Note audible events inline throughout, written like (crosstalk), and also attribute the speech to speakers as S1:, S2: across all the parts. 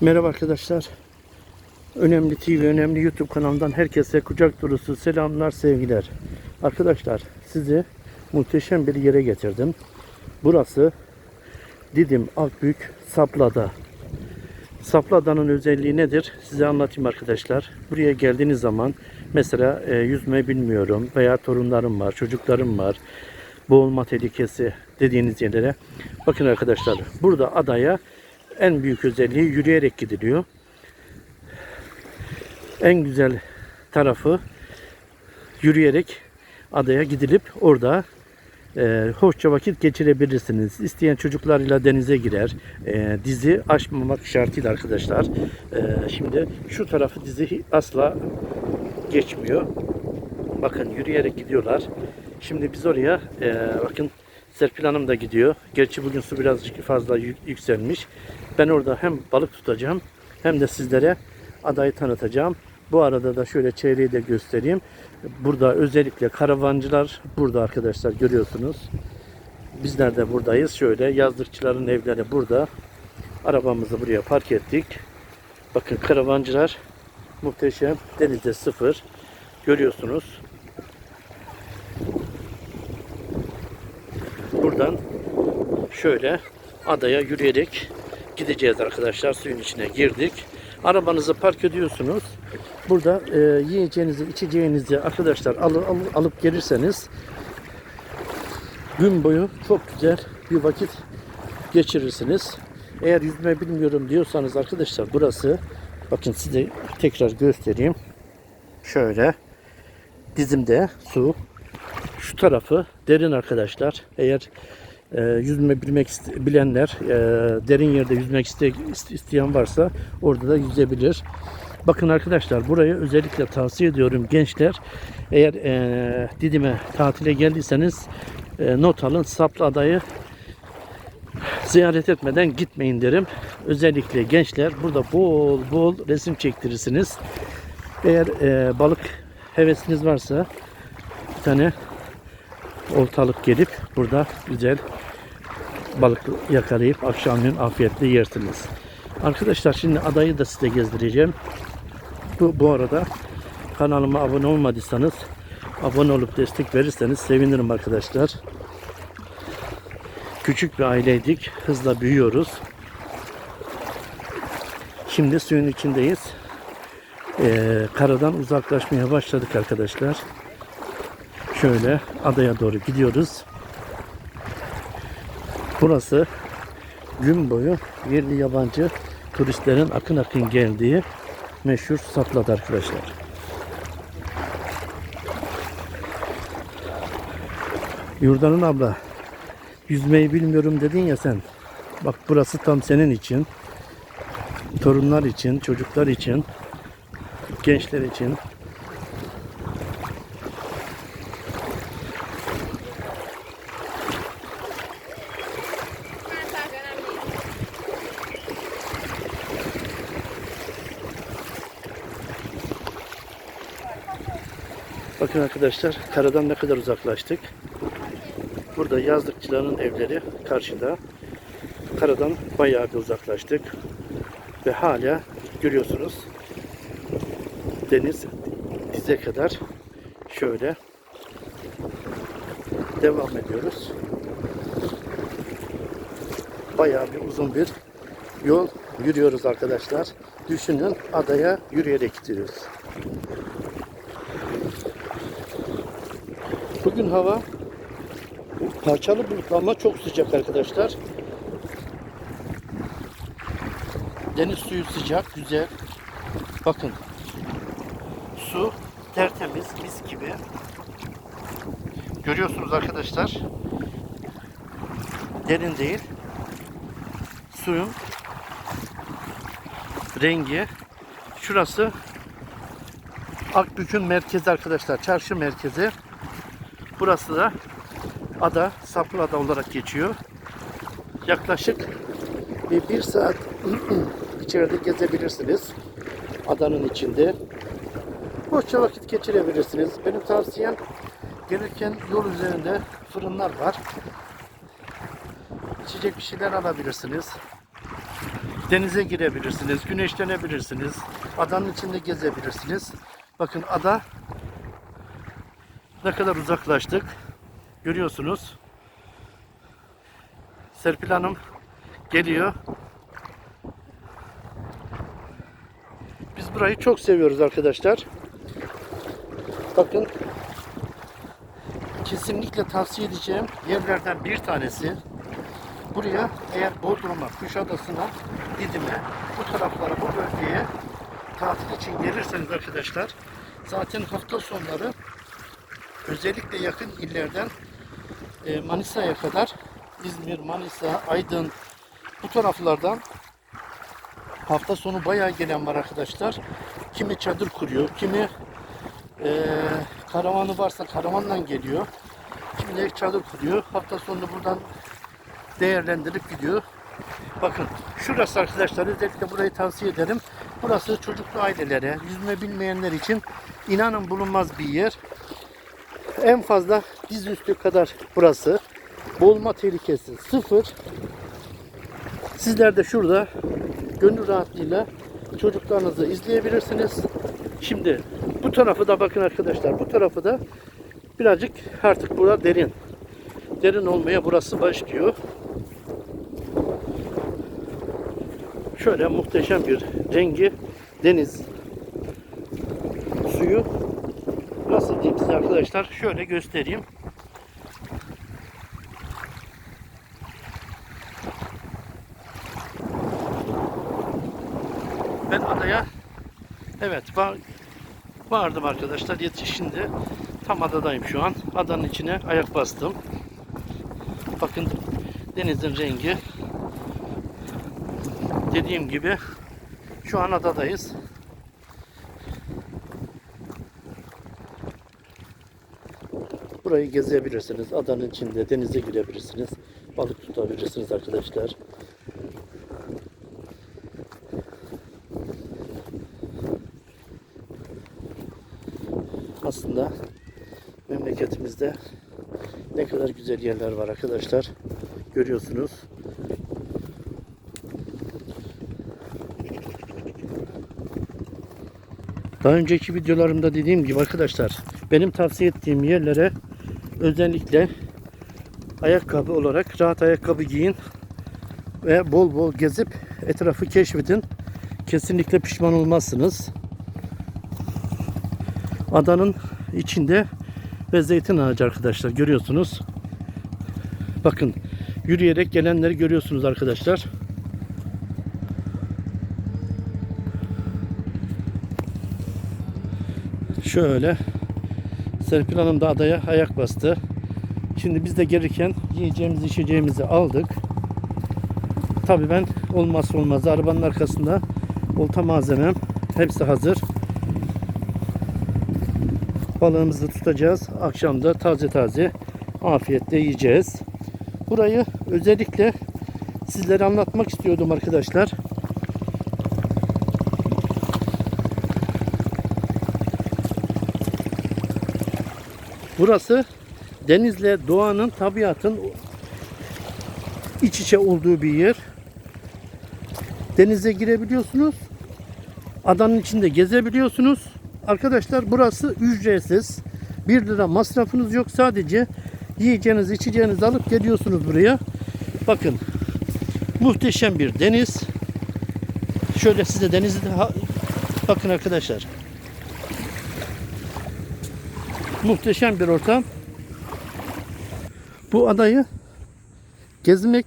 S1: Merhaba arkadaşlar. Önemli TV, Önemli YouTube kanalından herkese kucak dolusu selamlar, sevgiler. Arkadaşlar sizi muhteşem bir yere getirdim. Burası Didim Akbük Saplada. Saplada'nın özelliği nedir? Size anlatayım arkadaşlar. Buraya geldiğiniz zaman mesela e, yüzme bilmiyorum veya torunlarım var, çocuklarım var. Boğulma tehlikesi dediğiniz yerlere. Bakın arkadaşlar burada adaya en büyük özelliği yürüyerek gidiliyor. En güzel tarafı yürüyerek adaya gidilip orada e, hoşça vakit geçirebilirsiniz. İsteyen çocuklarıyla denize girer. E, dizi aşmamak şartıyla arkadaşlar. E, şimdi şu tarafı dizi asla geçmiyor. Bakın yürüyerek gidiyorlar. Şimdi biz oraya e, bakın Serpil Hanım da gidiyor. Gerçi bugün su birazcık fazla yük- yükselmiş. Ben orada hem balık tutacağım hem de sizlere adayı tanıtacağım. Bu arada da şöyle çevreyi de göstereyim. Burada özellikle karavancılar burada arkadaşlar görüyorsunuz. Bizler de buradayız. Şöyle yazlıkçıların evleri burada. Arabamızı buraya park ettik. Bakın karavancılar muhteşem. Denizde sıfır. Görüyorsunuz. Buradan şöyle adaya yürüyerek gideceğiz arkadaşlar. Suyun içine girdik. Arabanızı park ediyorsunuz. Burada e, yiyeceğinizi, içeceğinizi arkadaşlar al, al- alıp gelirseniz gün boyu çok güzel bir vakit geçirirsiniz. Eğer yüzme bilmiyorum diyorsanız arkadaşlar burası bakın size tekrar göstereyim. Şöyle dizimde su şu tarafı derin arkadaşlar. Eğer e, yüzme bilmek bilenler, e, derin yerde yüzmek iste- isteyen varsa orada da yüzebilir. Bakın arkadaşlar burayı özellikle tavsiye ediyorum gençler. Eğer e, Didim'e tatile geldiyseniz e, not alın. Saplı adayı ziyaret etmeden gitmeyin derim. Özellikle gençler burada bol bol resim çektirirsiniz. Eğer e, balık hevesiniz varsa bir tane oltalık gelip burada güzel balık yakalayıp akşamleyin afiyetle yersiniz. Arkadaşlar şimdi adayı da size gezdireceğim. Bu, bu arada kanalıma abone olmadıysanız abone olup destek verirseniz sevinirim arkadaşlar. Küçük bir aileydik. Hızla büyüyoruz. Şimdi suyun içindeyiz. Ee, karadan uzaklaşmaya başladık arkadaşlar. Şöyle adaya doğru gidiyoruz. Burası gün boyu yerli yabancı turistlerin akın akın geldiği meşhur Saplada arkadaşlar. Yurdanın abla yüzmeyi bilmiyorum dedin ya sen. Bak burası tam senin için. Torunlar için, çocuklar için, gençler için. Bakın arkadaşlar karadan ne kadar uzaklaştık. Burada yazlıkçıların evleri karşıda. Karadan bayağı bir uzaklaştık. Ve hala görüyorsunuz deniz dize kadar şöyle devam ediyoruz. Bayağı bir uzun bir yol yürüyoruz arkadaşlar. Düşünün adaya yürüyerek gidiyoruz. Bugün hava parçalı bulutlu ama çok sıcak arkadaşlar. Deniz suyu sıcak, güzel. Bakın. Su tertemiz, mis gibi. Görüyorsunuz arkadaşlar. Derin değil. Suyun rengi. Şurası Akbük'ün merkezi arkadaşlar. Çarşı merkezi. Burası da ada, Saplı Ada olarak geçiyor. Yaklaşık bir, bir saat (clears throat) içeride gezebilirsiniz. Adanın içinde. Hoşça vakit geçirebilirsiniz. Benim tavsiyem gelirken yol üzerinde fırınlar var. İçecek bir şeyler alabilirsiniz. Denize girebilirsiniz, güneşlenebilirsiniz. Adanın içinde gezebilirsiniz. Bakın ada ne kadar uzaklaştık. Görüyorsunuz. Serpil Hanım geliyor. Biz burayı çok seviyoruz arkadaşlar. Bakın kesinlikle tavsiye edeceğim yerlerden bir tanesi. Buraya eğer Bodrum'a, Kuşadası'na, Didim'e, bu taraflara, bu bölgeye tatil için gelirseniz arkadaşlar zaten hafta sonları özellikle yakın illerden e, Manisa'ya kadar İzmir, Manisa, Aydın bu taraflardan hafta sonu bayağı gelen var arkadaşlar. Kimi çadır kuruyor, kimi e, karavanı varsa karavandan geliyor. Kimi de çadır kuruyor. Hafta sonu buradan değerlendirip gidiyor. Bakın şurası arkadaşlar özellikle burayı tavsiye ederim. Burası çocuklu ailelere, yüzme bilmeyenler için inanın bulunmaz bir yer. En fazla diz üstü kadar burası. Boğulma tehlikesi sıfır. Sizler de şurada gönül rahatlığıyla çocuklarınızı izleyebilirsiniz. Şimdi bu tarafı da bakın arkadaşlar bu tarafı da birazcık artık burada derin. Derin olmaya burası başlıyor. Şöyle muhteşem bir rengi deniz suyu arkadaşlar şöyle göstereyim. Ben adaya evet var, vardım arkadaşlar yetişinde tam adadayım şu an. Adanın içine ayak bastım. Bakın denizin rengi dediğim gibi şu an adadayız. Burayı gezebilirsiniz. Adanın içinde denize girebilirsiniz. Balık tutabilirsiniz arkadaşlar. Aslında memleketimizde ne kadar güzel yerler var arkadaşlar. Görüyorsunuz. Daha önceki videolarımda dediğim gibi arkadaşlar benim tavsiye ettiğim yerlere özellikle ayakkabı olarak rahat ayakkabı giyin ve bol bol gezip etrafı keşfedin. Kesinlikle pişman olmazsınız. Adanın içinde ve zeytin ağacı arkadaşlar görüyorsunuz. Bakın yürüyerek gelenleri görüyorsunuz arkadaşlar. Şöyle Serpil Hanım da adaya ayak bastı. Şimdi biz de gelirken yiyeceğimizi içeceğimizi aldık. Tabii ben olmazsa olmaz arabanın arkasında olta malzemem hepsi hazır. Balığımızı tutacağız. Akşam da taze taze afiyetle yiyeceğiz. Burayı özellikle sizlere anlatmak istiyordum arkadaşlar. Burası denizle doğanın, tabiatın iç içe olduğu bir yer. Denize girebiliyorsunuz. Adanın içinde gezebiliyorsunuz. Arkadaşlar burası ücretsiz. 1 lira masrafınız yok. Sadece yiyeceğiniz, içeceğinizi alıp geliyorsunuz buraya. Bakın muhteşem bir deniz. Şöyle size denizi de bakın arkadaşlar. Muhteşem bir ortam. Bu adayı gezmek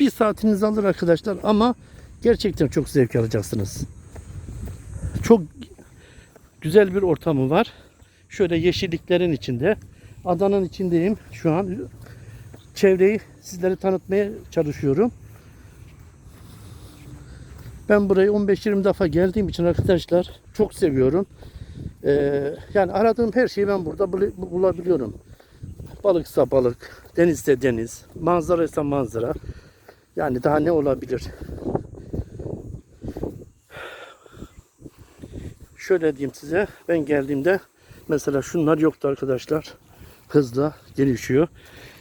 S1: bir saatinizi alır arkadaşlar ama gerçekten çok zevk alacaksınız. Çok güzel bir ortamı var. Şöyle yeşilliklerin içinde. Adanın içindeyim şu an. Çevreyi sizlere tanıtmaya çalışıyorum. Ben burayı 15-20 defa geldiğim için arkadaşlar çok seviyorum. Ee, yani aradığım her şeyi ben burada bul- bulabiliyorum. Balıksa balık, denizse deniz, manzaraysa manzara. Yani daha ne olabilir? Şöyle diyeyim size, ben geldiğimde mesela şunlar yoktu arkadaşlar. Hızla gelişiyor.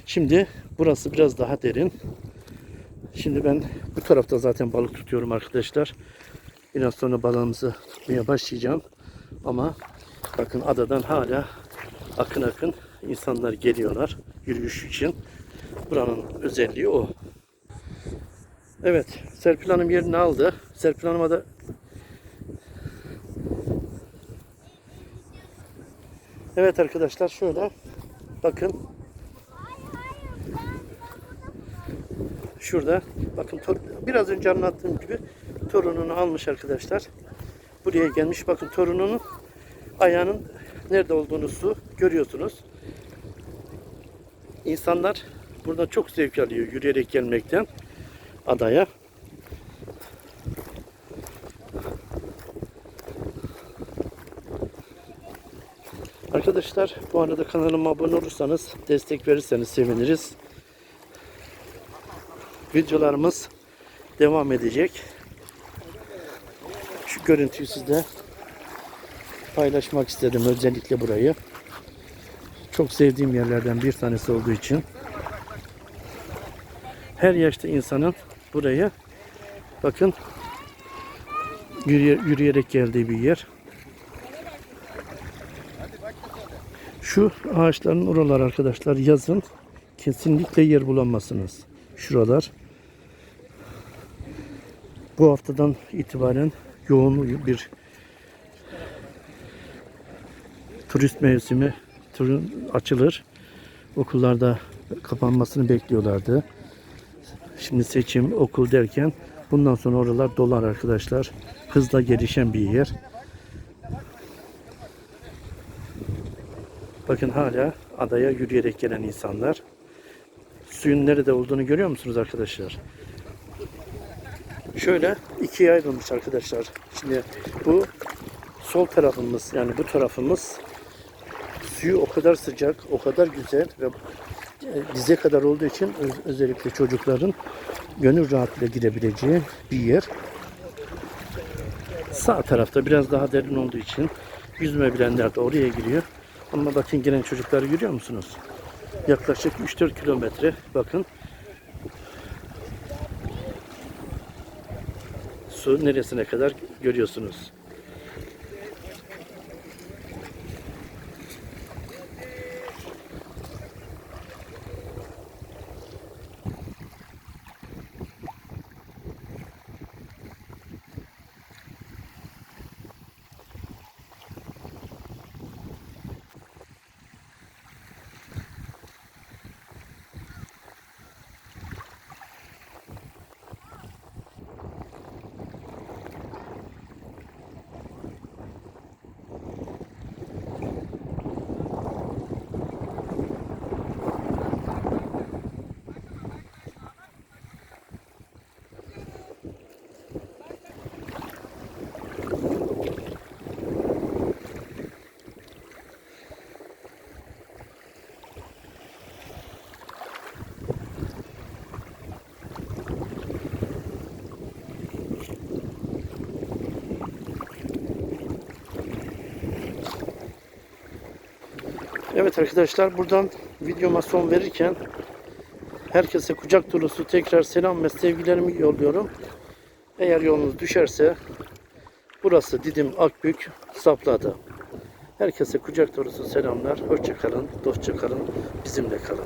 S1: Şimdi burası biraz daha derin. Şimdi ben bu tarafta zaten balık tutuyorum arkadaşlar. Biraz sonra balığımızı tutmaya başlayacağım. Ama bakın adadan hala akın akın insanlar geliyorlar yürüyüş için. Buranın özelliği o. Evet, Serpil Hanım yerini aldı. Serpil Hanım'a da Evet arkadaşlar şöyle bakın şurada bakın biraz önce anlattığım gibi torununu almış arkadaşlar. Buraya gelmiş bakın torununun ayağının nerede olduğunu su görüyorsunuz. İnsanlar burada çok zevk alıyor yürüyerek gelmekten adaya. Arkadaşlar bu arada kanalıma abone olursanız destek verirseniz seviniriz. Videolarımız devam edecek. Görüntüyü sizle paylaşmak istedim özellikle burayı. Çok sevdiğim yerlerden bir tanesi olduğu için. Her yaşta insanın buraya bakın yürüye- yürüyerek geldiği bir yer. Şu ağaçların oralar arkadaşlar yazın kesinlikle yer bulamazsınız. Şuralar. Bu haftadan itibaren yoğun bir turist mevsimi turun açılır. Okullarda kapanmasını bekliyorlardı. Şimdi seçim, okul derken bundan sonra oralar dolar arkadaşlar. Hızla gelişen bir yer. Bakın hala adaya yürüyerek gelen insanlar. Suyun nerede olduğunu görüyor musunuz arkadaşlar? Şöyle ikiye ayrılmış arkadaşlar. Şimdi bu sol tarafımız yani bu tarafımız suyu o kadar sıcak, o kadar güzel ve dize kadar olduğu için öz- özellikle çocukların gönül rahatlığıyla girebileceği bir yer. Sağ tarafta biraz daha derin olduğu için yüzme bilenler de oraya giriyor. Ama bakın gelen çocukları görüyor musunuz? Yaklaşık 3-4 kilometre bakın. Su neresine kadar görüyorsunuz. Evet arkadaşlar buradan videoma son verirken herkese kucak dolusu tekrar selam ve sevgilerimi yolluyorum. Eğer yolunuz düşerse burası Didim Akbük Saplada. Herkese kucak dolusu selamlar. Hoşça kalın, dostça kalın, bizimle kalın.